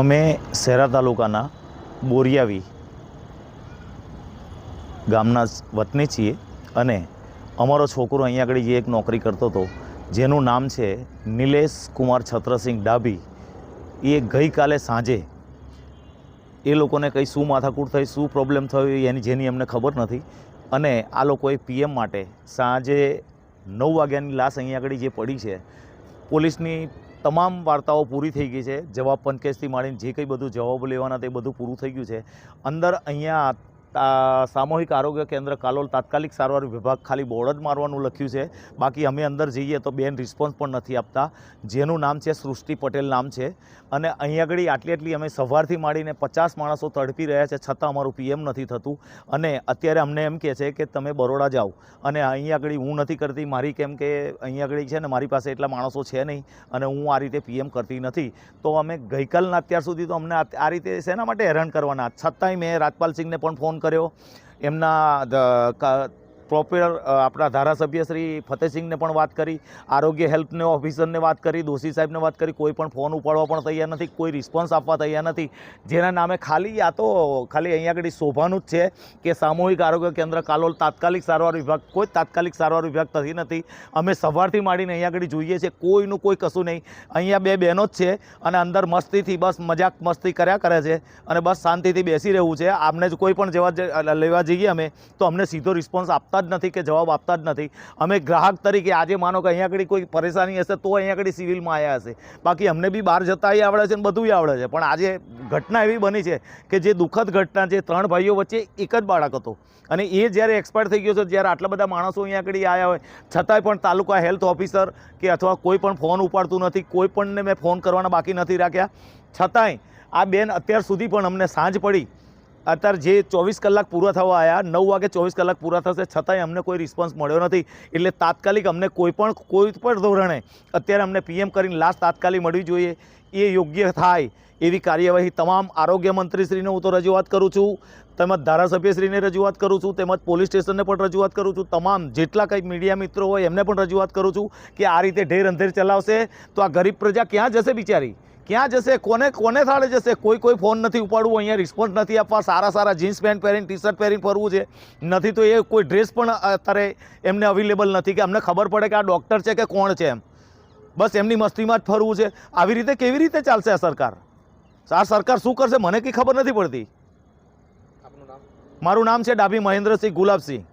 અમે શહેરા તાલુકાના બોરિયાવી ગામના વતની છીએ અને અમારો છોકરો અહીંયા આગળ જે એક નોકરી કરતો હતો, જેનું નામ છે નિલેશ કુમાર છત્રસિંહ ડાભી, એ ગઈકાલે સાંજે એ લોકોને કંઈ શું માથાકૂટ થઈ, શું પ્રોબ્લેમ થયો, એની જેની અમને ખબર નથી અને આ લોકોએ પીએમ માટે સાંજે નવ વાગ્યાની લાશ અહીંયા આગળ જે પડી છે, પોલીસની તમામ વાર્તાઓ પૂરી થઈ ગઈ છે. જવાબ પંચકેસથી માંડીને જે કંઈ બધું જવાબ લેવાના તે બધું પૂરું થઈ ગયું છે. અંદર અહીંયા સામૂહિક આરોગ્ય કેન્દ્ર કાલોલ તાત્કાલિક સારવાર વિભાગ ખાલી બોર્ડ જ મારવાનું લખ્યું છે. બાકી અમે અંદર જઈએ તો બેન રિસ્પોન્સ પણ નથી આપતા. જેનું નામ છે સૃષ્ટિ પટેલ નામ છે. અને અહીં આગળ આટલી આટલી અમે સવારથી માંડીને પચાસ માણસો તડપી રહ્યા છે છતાં અમારું પીએમ નથી થતું. અને અત્યારે અમને એમ કહે છે કે તમે બરોડા જાઓ. અને અહીં આગળ હું નથી કરતી, મારી કેમ કે અહીં આગળ છે ને મારી પાસે એટલા માણસો છે નહીં અને હું આ રીતે પીએમ કરતી નથી. તો અમે ગઈકાલના અત્યાર સુધી તો અમને આ રીતે શેના માટે હેરાન કરવાના? છતાંય મેં રાજપાલસિંહને પણ ફોન કર્યો. એમના પ્રોપર આપણા ધારાસભ્ય શ્રી ફતેહસિંહને પણ વાત કરી, આરોગ્ય હેલ્પને ઓફિસરને વાત કરી, દોશી સાહેબને વાત કરી, કોઈ પણ ફોન ઉપાડવા પણ તૈયાર નથી, કોઈ રિસ્પોન્સ આપવા તૈયાર નથી. જેના નામે ખાલી, આ તો ખાલી અહીંયા આગળ શોભાનું જ છે કે સામૂહિક આરોગ્ય કેન્દ્ર કાલોલ તાત્કાલિક સારવાર વિભાગ, કોઈ તાત્કાલિક સારવાર વિભાગ થતી નથી. અમે સવારથી માંડીને અહીંયા આગળ જોઈએ છીએ, કોઈનું કોઈ કશું નહીં. અહીંયા બે બહેનો જ છે અને અંદર મસ્તીથી બસ મજાક મસ્તી કર્યા કરે છે અને બસ શાંતિથી બેસી રહેવું છે. આમને જ કોઈ પણ જવા લેવા જઈએ અમે, તો અમને સીધો રિસ્પોન્સ આપતા જ નથી કે જવાબ આપતા જ નથી. અમે ગ્રાહક તરીકે આજે માનો કે અહીંયા આગળ કોઈ પરેશાની હશે તો અહીંયા આગળ સિવિલમાં આવ્યા હશે. બાકી અમને બી બહાર જતાંય આવડે છે ને બધુંય આવડે છે. પણ આજે ઘટના એવી બની છે કે જે દુઃખદ ઘટના છે, ત્રણ ભાઈઓ વચ્ચે એક જ બાળક હતો. અને એ જ્યારે એક્સપાયર થઈ ગયો છે, જ્યારે આટલા બધા માણસો અહીંયા આગળ આવ્યા હોય, છતાંય પણ તાલુકા હેલ્થ ઓફિસર કે અથવા કોઈ પણ ફોન ઉપાડતું નથી, કોઈ પણને મેં ફોન કરવાના બાકી નથી રાખ્યા. છતાંય આ બેન અત્યાર સુધી પણ અમને સાંજ પડી અત્યારે જે ચોવીસ કલાક પૂરા થવા આવ્યા નવ વાગે ચોવીસ કલાક પૂરા થશે, છતાંય અમને કોઈ રિસ્પોન્સ મળ્યો નથી. એટલે તાત્કાલિક અમને કોઈ પણ કોઈ પણ ધોરણે અત્યારે અમને પીએમ કરીને લાસ્ટ તાત્કાલિક મળવી જોઈએ. એ યોગ્ય થાય એવી કાર્યવાહી તમામ આરોગ્ય મંત્રીશ્રીને હું તો રજૂઆત કરું છું. તેમજ ધારાસભ્યશ્રીને રજૂઆત કરું છું. તેમજ પોલીસ સ્ટેશનને પણ રજૂઆત કરું છું. તમામ જેટલા કંઈક મીડિયા મિત્રો હોય એમને પણ રજૂઆત કરું છું કે આ રીતે ઢેર અંધેર ચલાવશે. તો આ ગરીબ પ્રજા ક્યાં જશે બિચારી? ક્યાં જશે? કોને કોને થાળે જશે? કોઈ કોઈ ફોન નથી ઉપાડવું અહીંયા રિસ્પોન્સ નથી આપવા. સારા સારા જીન્સ પેન્ટ પહેરીને ટી શર્ટ પહેરીને ફરવું છે. નથી તો એ કોઈ ડ્રેસ પણ અત્યારે એમને અવેલેબલ નથી કે અમને ખબર પડે કે આ ડૉક્ટર છે કે કોણ છે એમ. બસ એમની મસ્તીમાં જ ફરવું છે. આવી રીતે કેવી રીતે ચાલશે આ સરકાર? આ સરકાર શું કરશે? મને કંઈ ખબર નથી પડતી. મારું નામ છે ડાભી મહેન્દ્રસિંહ ગુલાબસિંહ.